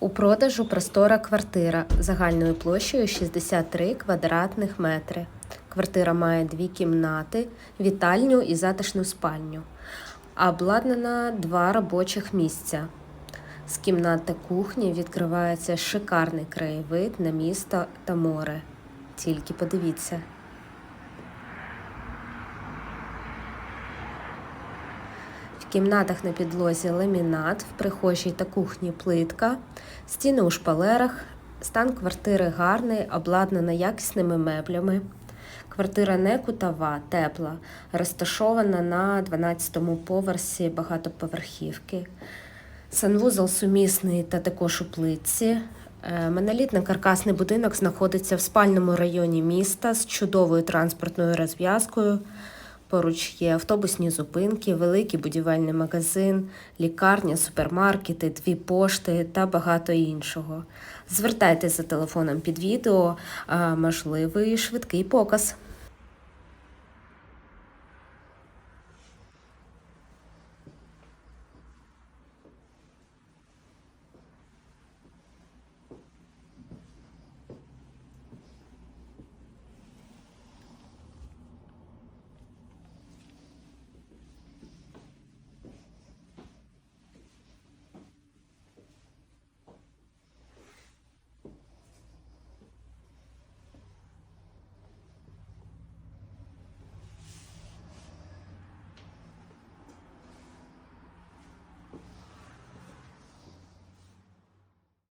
У продажу простора квартира загальною площею 63 квадратних метри. Квартира має дві кімнати, вітальню і затишну спальню. Обладнана два робочих місця. З кімнат та кухні відкривається шикарний краєвид на місто та море. Тільки подивіться. В кімнатах на підлозі ламінат, в прихожій та кухні плитка, стіни у шпалерах, стан квартири гарний, обладнана якісними меблями. Квартира не кутова, тепла, розташована на 12-му поверсі багатоповерхівки. Санвузол сумісний та також у плитці. Е, Монолітно-каркасний будинок знаходиться в спальному районі міста з чудовою транспортною розв'язкою. Поруч є автобусні зупинки, великий будівельний магазин, лікарня, супермаркети, дві пошти та багато іншого. Звертайтеся за телефоном під відео, можливий швидкий показ.